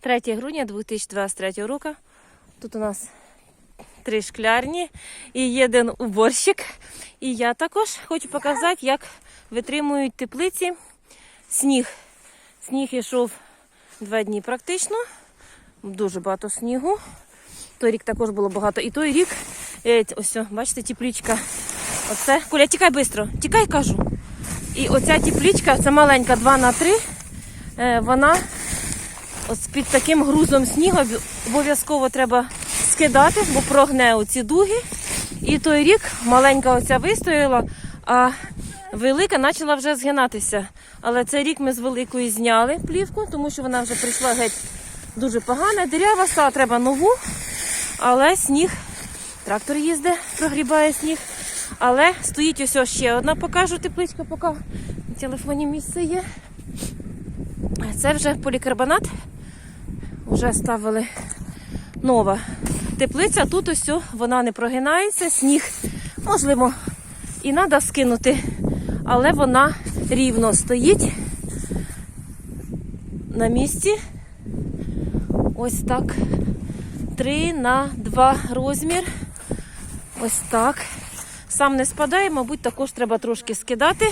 3 грудня 2023 року. Тут у нас три шклярні і один уборщик. І я також хочу показати, як витримують теплиці сніг. Сніг йшов два дні практично. Дуже багато снігу. Той рік також було багато. І той рік, е, ось, бачите, теплічка. Оце. Коля, тікай швидко, тікай, кажу. І оця теплічка, це маленька 2 на 3 е, вона ось під таким грузом снігу обов'язково треба скидати, бо прогне оці дуги. І той рік маленька оця вистояла, а велика почала вже згинатися. Але цей рік ми з великої зняли плівку, тому що вона вже прийшла геть дуже погана. Дерева стала, треба нову, але сніг, трактор їздить, прогрібає сніг. Але стоїть ось ще одна, покажу тепличка, поки на телефоні місце є. Це вже полікарбонат. Вже ставили нова теплиця. Тут ось вона не прогинається, сніг, можливо, і треба скинути, але вона рівно стоїть на місці. Ось так. 3 на 2 розмір. Ось так. Сам не спадає, мабуть, також треба трошки скидати.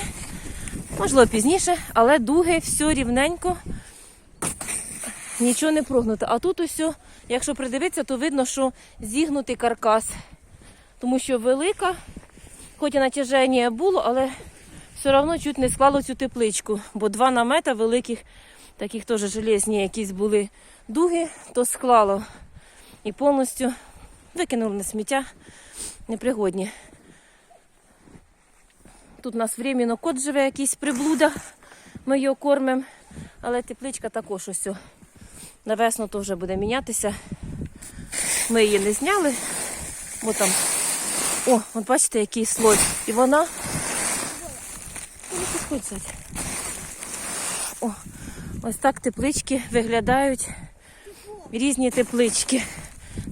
Можливо, пізніше, але дуги все рівненько, нічого не прогнуто. А тут ось, якщо придивитися, то видно, що зігнутий каркас. Тому що велика, хоч і натяження було, але все одно чуть не склало цю тепличку. Бо два намета великих, таких теж железні якісь були дуги, то склало. І повністю викинули на сміття непригодні. Тут у нас временно кот живе, якийсь приблуда. Ми його кормимо. Але тепличка також ось. На весну то вже буде мінятися. Ми її не зняли, бо там. О, от бачите, який слой. І вона. О, ось так теплички виглядають. Різні теплички.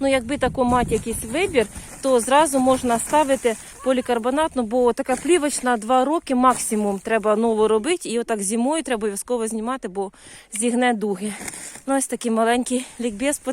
Ну, якби тако мати якийсь вибір, то зразу можна ставити полікарбонатну, бо така плівочна два роки максимум треба нову робити. І отак зимою треба обов'язково знімати, бо зігне дуги. Ну, ось такий маленький лікбез по.